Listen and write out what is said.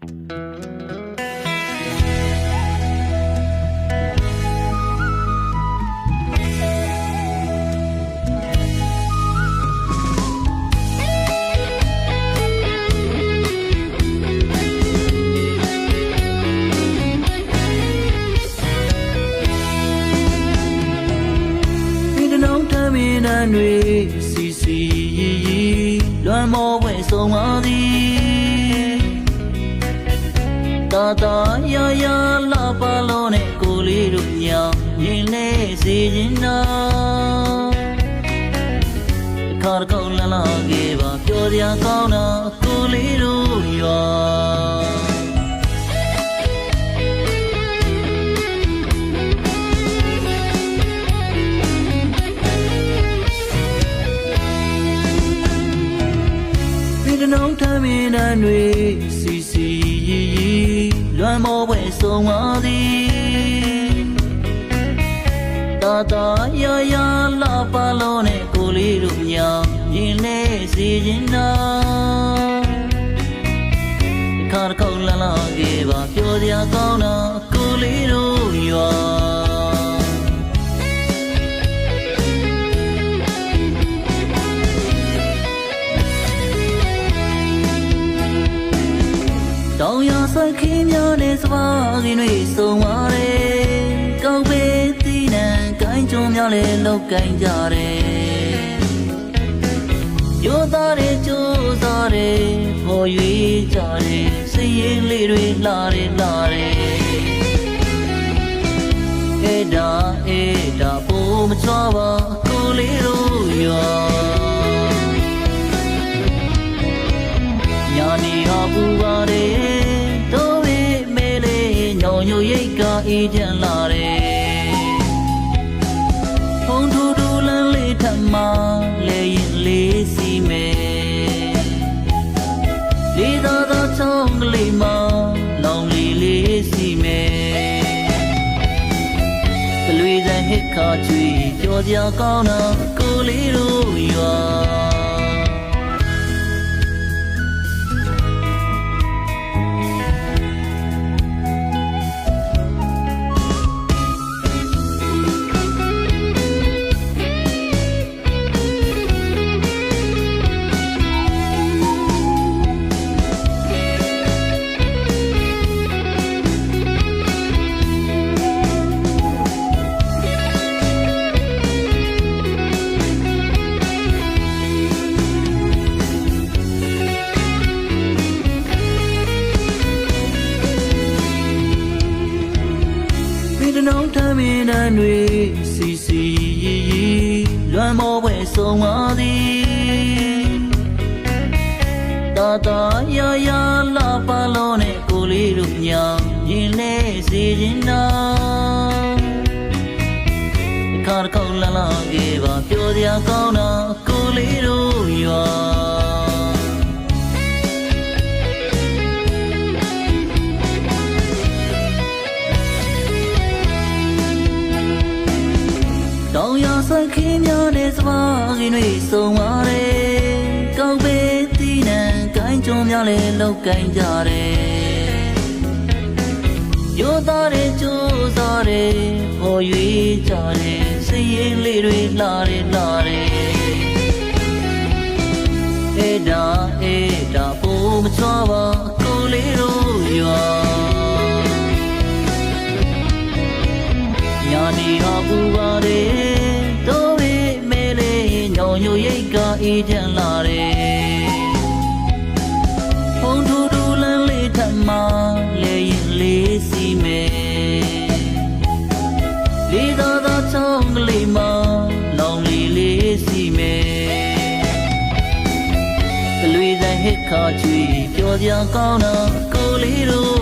ဒီတလုံးထမင်းတန်းတွေစီစီရီရီလွမ်းမောဝဲဆုံးပါသည် တာတာယာယာလာပါလို့နဲ့ကိုလေးတို့ညောင်ရင်လေးစီရင်နာခါကောင်းလာလာခဲ့ပါပြောစရာကောင်းတာကိုလေးတို့ရွာဒီတလုံးထမင်းတန်းတွေစီစီရီရီ လွမ်းမောပွဲဆုံးပါသည်တာတာယာယာလာပါလို့နဲ့ကိုလေးတို့ညောင်ရင်လေးစီရင်နာခါကောင်းလာလာခဲ့ပါပြောစရာကောင်းတာကိုလေးတို့ရွာတောင်ရဆိုင်ခင်းများနဲ့ စပါးကင်းတွေစုံပါတယ်ကောက်ပဲသီးနှံကိုင်းကျုံများလည်းလောက်ကိုင်းကြတယ်ရိုးသားတဲ့ကြိုးစားတဲ့ပေါ်ရွေးကြတယ်စည်ရင်လေးတွေလာတယ်လာတယ်အေးဒါအေးဒါပိုမချွားပါကိုလေးတို့ရွာ ရိတ်ကအေးချမ်းလာတယ်ဖုံထူထူလန်းလေးထမလဲရင်လေးစီမဲလေးသာသာချောင်းကလေးမလောင်လေးလေးစီမဲကလွေစံဟစ်ခါချွေကြော်စရာကောင်းတာကိုလေးတို့ရွာ င်းတန်းတွေစီစီရီရီလွမ်းမောပွဲဆုံးပါသည်တာတာယာယာလာပါလို့နဲ့ကိုလေးတို့ညောင်ရင်လေးစီရင်နာခါကောင်းလာလာခဲ့ပါပြောစရာကောင်းတာကိုလေးတို့ င်ရဆိုင်ခင်းများနဲ့စပါးကင်းတွေစုံပါတယ်ကောက်ပဲသီးနှံကိုင်းကျုံများလည်းလောက်ကိုင်းကြတယ်ရိုးသားတဲ့ကြိုးစားတဲ့ဟော်ရွေးကြတယ်စည်ရင်လေးတွေလာတယ်လာတယ်အေးဒါအေးဒါပိုမချွားပါကိုလေးတို့ရွာ အေးချမ်းလာတယ်ဖုံထူထူလန်းလေးထမလဲရင်လေးစီမဲလေးသာသာချောင်းကလေးမလောင်လေးလေးစီမဲကလွေစံဟစ်ခါချွေပြောစရာကောင်းတာကိုလေးတို့ရွာ